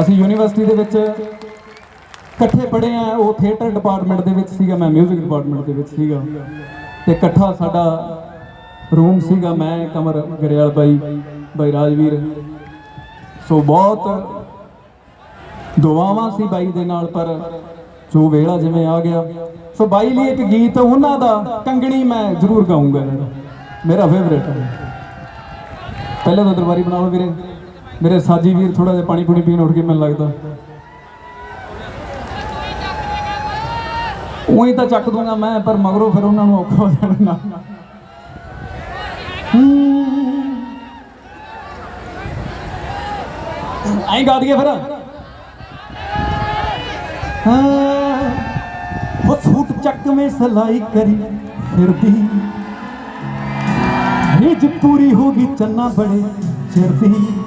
ਅਸੀਂ ਯੂਨੀਵਰਸਿਟੀ ਦੇ ਵਿੱਚ ਇਕੱਠੇ ਪੜ੍ਹੇ ਆ, ਉਹ ਥੀਏਟਰ ਡਿਪਾਰਟਮੈਂਟ ਦੇ ਵਿੱਚ ਸੀਗਾ, ਮੈਂ 뮤직 ਡਿਪਾਰਟਮੈਂਟ ਦੇ ਵਿੱਚ ਸੀਗਾ। ਤੇ ਇਕੱਠਾ ਸਾਡਾ ਰੂਮ ਸੀਗਾ, ਮੈਂ, ਕਮਰ ਗਰੇਵਾਲ ਬਾਈ ਬਾਈ ਰਾਜਵੀਰ। ਸੋ ਬਹੁਤ ਦੁਆਵਾਂ ਸੀ ਬਾਈ ਦੇ ਨਾਲ, ਪਰ ਜੋ ਵੇਲਾ ਜਿਵੇਂ ਆ ਗਿਆ। ਸੋ ਬਾਈ ਲਈ ਇੱਕ ਗੀਤ, ਉਹਨਾਂ ਦਾ ਕੰਗਣੀ ਮੈਂ ਜ਼ਰੂਰ ਗਾਉਂਗਾ ਜਿਹੜਾ ਮੇਰਾ ਫੇਵਰੇਟ ਪਹਿਲਾਂ ਤਾਂ ਦਰਬਾਰੀ ਬਣਾ ਲਓ ਵੀਰੇ। ਮੇਰੇ ਸਾਜੀ ਵੀਰ ਥੋੜਾ ਜਿਹਾ ਪਾਣੀ ਪੂਣੀ ਪੀਣ ਉੱਠ ਕੇ ਮੈਨੂੰ ਲੱਗਦਾ। ਉਹੀ ਤਾਂ ਚੱਕ ਦੂੰਗਾ ਮੈਂ, ਪਰ ਮਗਰੋਂ ਫਿਰ ਉਹਨਾਂ ਨੂੰ ਔਖਾ ਹੋ ਜਾਣਾ। ਐਂ ਗਾ ਦਈਏ ਫਿਰ। ਹਾਂ। ਉਹ ਸੂਟ ਚੱਕਵੇਂ ਸਲਾਈ ਕਰੀ ਫਿਰਦੀ। ਨਿਜ ਪੂਰੀ ਹੋ ਗਈ ਚੰਨਾ ਬੜੇ ਚਿਰਦੀ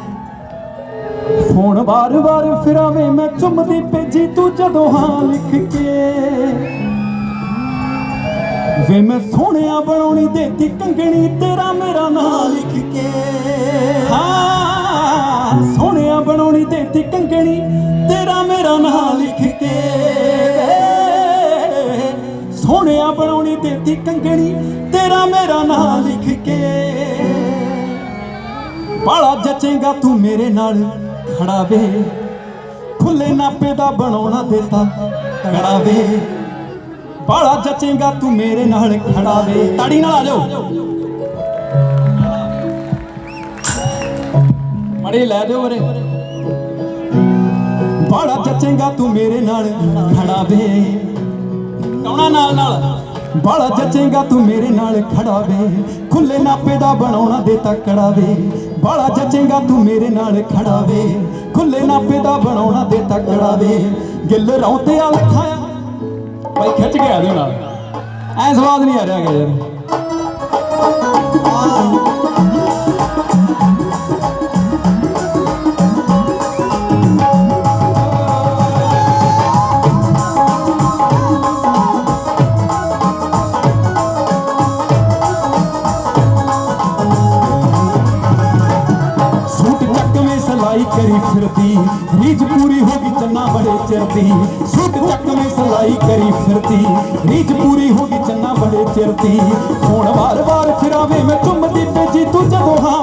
ਫੋਨ ਵਾਰ-ਵਾਰ ਫਿਰਾਵੇਂ ਮੈਂ ਚੁੰਮਦੀ ਭੇਜੀ ਤੂੰ ਜਦੋਂ ਹਾਂ ਲਿਖ ਕੇ। ਵੇ ਮੈਂ ਸੋਹਣਿਆ ਬਣਾਉਣੀ ਦੇਤੀ ਕੰਗਣੀ ਤੇਰਾ ਮੇਰਾ ਨਾਂ ਲਿਖ ਕੇ। ਹਾਂ, ਸੋਹਣਿਆ ਬਣਾਉਣੀ ਦੇਤੀ ਕੰਗਣੀ ਤੇਰਾ ਮੇਰਾ ਨਾਂ ਲਿਖ ਕੇ। ਸੋਹਣਿਆ ਬਣਾਉਣੀ ਦੇਤੀ ਕੰਗਣੀ ਤੇਰਾ ਮੇਰਾ ਨਾਂ ਲਿਖ ਕੇ। ਬਾਲਾ ਜਚੇਗਾ ਤੂੰ ਮੇਰੇ ਨਾਲ ਖੜਾ ਵੇ। ਖੁੱਲੇ ਨਾਪੇ ਦਾ ਬਣਾਉਣਾ ਦੇਤਾ ਕੜਾ ਵੇ। ਬਾਲਾ ਜਚੇਗਾ ਤੂੰ ਮੇਰੇ ਨਾਲ ਖੜਾ ਵੇ। ਤਾੜੀ ਨਾਲ ਆ ਜਾਓ। ਮੜੇ ਲੈ ਦਿਓ ਮਰੇ ਬਾਲਾ ਜਚੇਗਾ ਤੂੰ ਮੇਰੇ ਨਾਲ ਖੜਾ ਵੇ। ਕੌਣਾ ਨਾਲ ਨਾਲ? ਬਾਲਾ ਜਚੇਗਾ ਤੂੰ ਮੇਰੇ ਨਾਲ ਖੜਾ ਵੇ। ਖੁੱਲੇ ਨਾਪੇ ਦਾ ਬਣਾਉਣਾ ਦੇ ਤੱਕੜਾ ਵੇ। ਬਾਲਾ ਜਚੇਗਾ ਤੂੰ ਮੇਰੇ ਨਾਲ ਖੜਾ ਵੇ। ਖੁੱਲੇ ਨਾਪੇ ਦਾ ਬਣਾਉਣਾ ਦੇ ਤੱਕੜਾ ਵੇ। ਗਿੱਲ ਰੌਂਤੇ ਆ ਲਖਾਇਆ ਭਾਈ ਖਿੱਚ ਗਿਆ ਆ ਨਾਲ। ਐ ਸਵਾਦ ਨਹੀਂ ਆ ਰਿਹਾ ਯਾਰ। ਸੂਟ ਸਲਾਈ ਕਰੀ ਫਿਰਦੀ, ਰੀਝ ਪੂਰੀ ਹੋ ਗਈ ਚੰਨਾ ਬੜੇ ਚਿਰਦੀ ਸੂਟ ਚੱਕਵੇਂ ਸਲਾਈ ਕਰੀ ਫਿਰਦੀ, ਰੀਝ ਪੂਰੀ ਹੋ ਗਈ ਚੰਨਾ ਬੜੇ ਚਿਰਦੀ ਹੁਣ ਵਾਰ-ਵਾਰ ਫਿਰਾਵੇ ਮੈਂ ਚੁੰਮਦੀ ਭੇਜੀ ਤੂੰ ਜਦੋਂ ਹਾਂ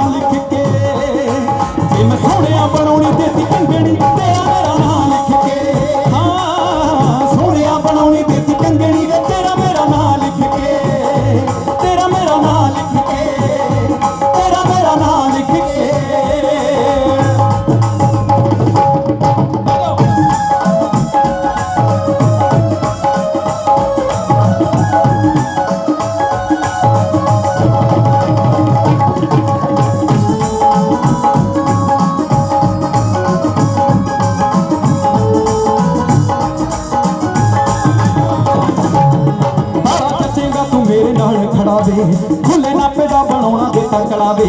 ਦਾ ਤਕੜਾ ਵੇ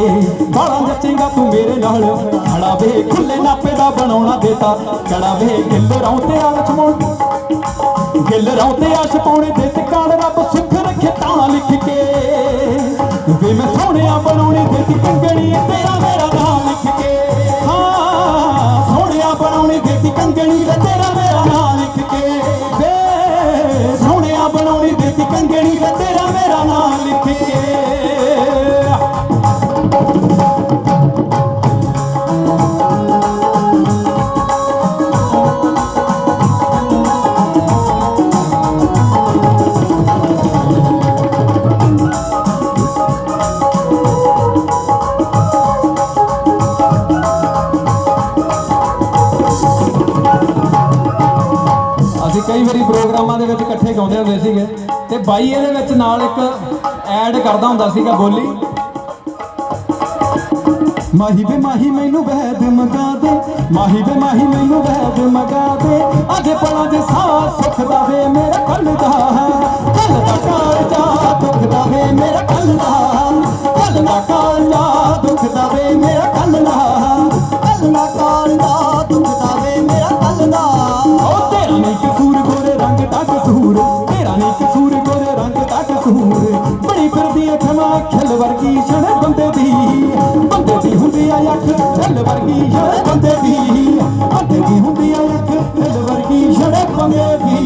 ਬਾਰਾ ਜੱਚੇਗਾ ਤੂੰ ਮੇਰੇ ਨਾਲ। ਖੜਾ ਵੇ ਖੁੱਲੇ ਨਾਪੇ ਦਾ ਬਣਾਉਣਾ ਦੇਤਾ ਤਕੜਾ ਵੇ ਗਿੱਲ ਰੌਂਤੇ ਆ ਲਛਮਣ ਗਿੱਲ ਰੌਂਤੇ ਆ ਛਪਾਉਣੇ ਦੇ ਟਿਕਾਣ ਰੱਬ ਸੁੱਖ ਰੱਖੇ ਤਾਂ ਲਿਖ ਕੇ। ਵੇ ਮੈਂ ਸੋਹਣਿਆ ਬਣਾਉਣੀ ਦੇ ਕੰਗਣੀ ਤੇਰਾ ਮੇਰਾ ਨਾਮ ਲਿਖ ਕੇ। ਹਾਂ, ਸੋਹਣਿਆ ਬਣਾਉਣੀ ਦੇ ਕੰਗਣੀ ਤੇਰਾ ਕਈ ਵਾਰੀ ਪ੍ਰੋਗਰਾਮਾਂ ਦੇ ਵਿੱਚ ਇਕੱਠੇ ਗਾਉਂਦੇ ਹੁੰਦੇ ਸੀਗੇ। ਤੇ ਬਾਈ ਇਹਦੇ ਵਿੱਚ ਨਾਲ ਇੱਕ ਐਡ ਕਰਦਾ ਹੁੰਦਾ ਸੀਗਾ ਬੋਲੀ। ਮਾਹੀ ਵੇ ਮਾਹੀ ਮੈਨੂੰ ਵੈਦ ਮਗਾ ਦੇ, ਮਾਹੀ ਵੇ ਮਾਹੀ ਮੈਨੂੰ ਵੈਦ ਮਗਾ ਦੇ। ਅਜੇ ਪਲਾਂ ਦੇ ਸਾਹ ਸੁਖ ਵੇ, ਮੇਰਾ ਕੱਲ ਦਾ। ਕੱਲ ਦਾ ਕਾਲਜਾ ਦੁੱਖ ਦਾ ਵੇ, ਮੇਰਾ ਕੱਲ ਦਾ। ਕੱਲ ਦਾ ਕਾਲਜਾ ਦੁੱਖ ਦਾ ਵੇ, ਮੇਰਾ ਕੱਲ ਦਾ। ਕੱਲ ਦਾ ਫਿਰਦੀ ਐ ਖਿਲ ਵਰਗੀ ਛਣ ਬੰਦੇ ਦੀ। ਬੰਦੇ ਦੀ ਹੁੰਦੀ ਆ ਅੱਖ ਛਲ ਵਰਗੀ ਛਣ ਬੰਦੇ ਦੀ। ਅੰਡੇ ਦੀ ਹੁੰਦੀ ਆ ਅੱਖ ਦਿਲ ਵਰਗੀ ਛੜੇ ਬੰਦੇ ਦੀ।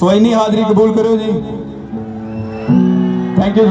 ਸੋ ਇੰਨੀ ਹਾਜ਼ਰੀ ਕਬੂਲ ਕਰੋ ਜੀ। Thank you